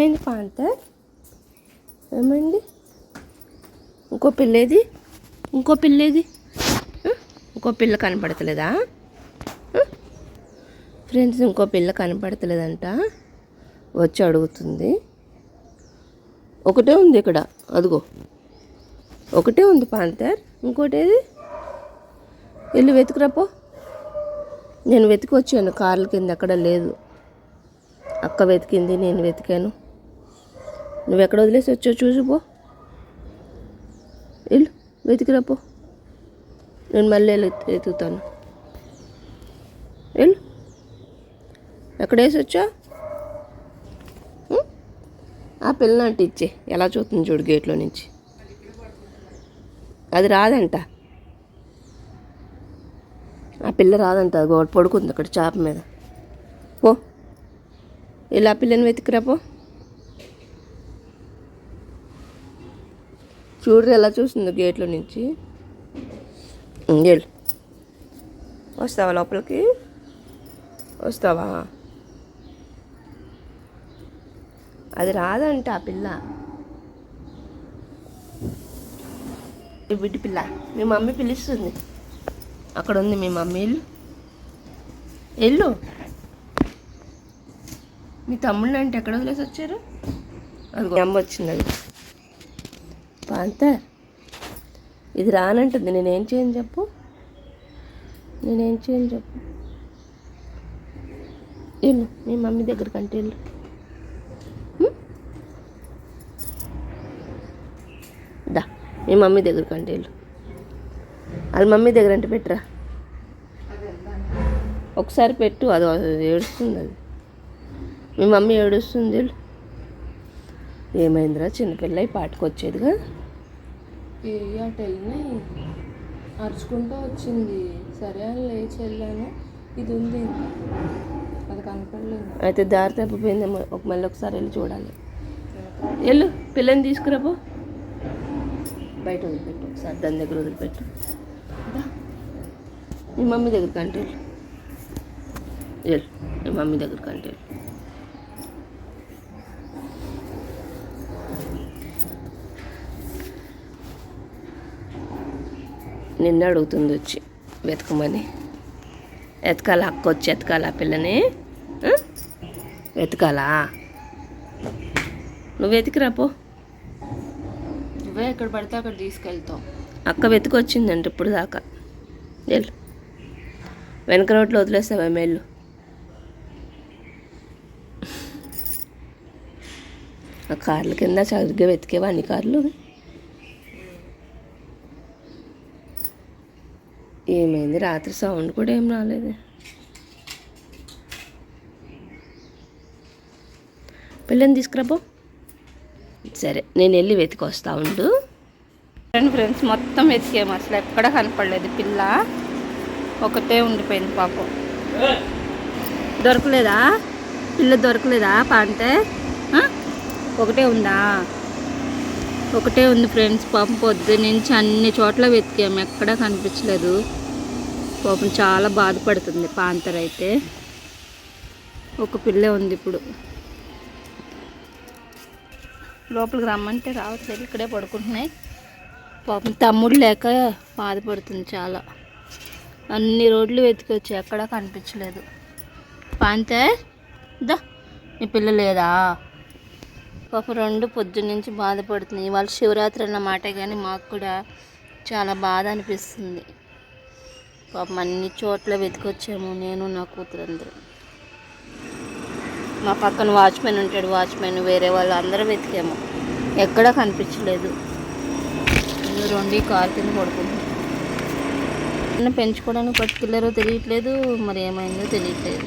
ఏమైంది పాంతర్ ఏమైంది? ఇంకో పిల్లేది? ఇంకో పిల్లేది? ఇంకో పిల్ల కనపడతలేదా? ఫ్రెండ్స్ ఇంకో పిల్ల కనపడతలేదంట. వచ్చి అడుగుతుంది. ఒకటే ఉంది ఇక్కడ. అదిగో. ఒకటే ఉంది పాంతర్ ఇంకోటేది? వెళ్ళి వెతుకురాపో నేను వెతికి వచ్చాను కార్ల కింద అక్కడ లేదు. అక్క వెతికింది నేను వెతికాను. నువ్వు ఎక్కడ వదిలేసి వచ్చావు చూసిపో వెళ్ళు వెతికిరాపో నేను మళ్ళీ వెళ్ళి వెతుకుతాను వెళ్ళు ఎక్కడ వేసి వచ్చా? ఆ పిల్లని అంటే ఇచ్చే. ఎలా చూస్తుంది చూడు గేట్లో నుంచి. అది రాదంట. ఆ పిల్ల రాదంట. అది పడుకుంది అక్కడ చేప మీద. పో. ఇలా పిల్లని వెతికిరా పో. చూడరు ఎలా చూస్తుంది గేట్లో నుంచి. వెళ్ళు వస్తావా లోపలికి? వస్తావా? అది రాదంట ఆ పిల్ల. ఈ బిడ్డి పిల్ల. మీ మమ్మీ పిలుస్తుంది. అక్కడ ఉంది మీ మమ్మీ. ఇల్లు వెళ్ళు. మీ తమ్ముళ్ళు అంటే ఎక్కడ వదిలేసి వచ్చారు? అది అమ్మ వచ్చింది అది అంతే ఇది రానంటుంది. నేనేం చేయను చెప్పు. నేనేం చేయను చెప్పు. వెళ్ళు. మీ మమ్మీ దగ్గర కంటే వెళ్ళు దా. మీ మమ్మీ దగ్గర కంటే వెళ్ళు. వాళ్ళ మమ్మీ దగ్గర అంటే పెట్టరా? ఒకసారి పెట్టు. అది ఏడుస్తుంది అది. మీ మమ్మీ ఏడుస్తుంది వెళ్ళు. ఏమైందిరా? చిన్నపిల్ల ఈ పాటకు వచ్చేదిగా? ఏ అటు అరుచుకుంటూ వచ్చింది. సరే అని లేచి వెళ్ళాను. ఇది ఉంది. అది కనపడలేదు. అయితే దారి తప్పిపోయిందేమో. ఒక మళ్ళీ ఒకసారి వెళ్ళి చూడాలి. వెళ్ళు. పిల్లని తీసుకురాపో బయట వదిలిపెట్టు. ఒకసారి దాని దగ్గర వదిలిపెట్టు. మీ మమ్మీ దగ్గర కంటే వెళ్ళు. వెళ్ళు. మీ మమ్మీ దగ్గర కంటే వెళ్ళు. నిన్న అడుగుతుంది వచ్చి వెతకమని. వెతకాల అక్క వచ్చి వెతకాల పిల్లని? వెతకాలా? నువ్వు వెతికిరా పో. నువ్వే ఎక్కడ పడితే అక్కడ తీసుకెళ్తావు. అక్క వెతికొచ్చిందంట ఇప్పుడు దాకా. వెళ్ళు. వెనక రోడ్లో వదిలేస్తావా మేళ్ళు? ఆ కార్ల కింద సరిగ్గా వెతికేవా అన్ని కార్లు? ఏమైంది? రాత్రి సౌండ్ కూడా ఏం రాలేదు. పిల్లని తీసుకురాబో సరే నేను వెళ్ళి వెతికొస్తా ఉండు. ఫ్రెండ్ ఫ్రెండ్స్ మొత్తం వెతికాము అసలు ఎక్కడ కనపడలేదు. పిల్ల ఒకటే ఉండిపోయింది పాపం. దొరకలేదా? పిల్ల దొరకలేదా? పాంతే? ఒకటే ఉందా? ఒకటే ఉంది ఫ్రెండ్స్ పాపం పొద్దు నుంచి అన్ని చోట్ల వెతికాము ఎక్కడా కనిపించలేదు. పాపం చాలా బాధపడుతుంది పాంతర్ అయితే. ఒక పిల్లే ఉంది ఇప్పుడు. లోపలికి రమ్మంటే రావట్లేదు ఇక్కడే పడుకుంటున్నాయి. పాపం తమ్ముడు లేక బాధపడుతుంది చాలా. అన్ని రోడ్లు వెతికొచ్చి ఎక్కడా కనిపించలేదు. పాంతే దా నీ పిల్ల లేదా? పాపం రెండు పొద్దు నుంచి బాధపడుతుంది. ఇవాళ శివరాత్రి అన్నమాట కానీ మాకు కూడా చాలా బాధ అనిపిస్తుంది. పాపం అన్ని చోట్ల వెతికొచ్చాము నేను నా కూతురు అందరూ మా పక్కన వాచ్మెన్ ఉంటాడు. వాచ్మెన్ వేరే వాళ్ళు అందరూ వెతికాము. ఎక్కడా కనిపించలేదు. రెండు కారు కింద పడుకుంటున్నాం. పెంచుకోవడానికి పట్టుకెళ్ళారో తెలియట్లేదు. మరి ఏమైందో తెలియట్లేదు.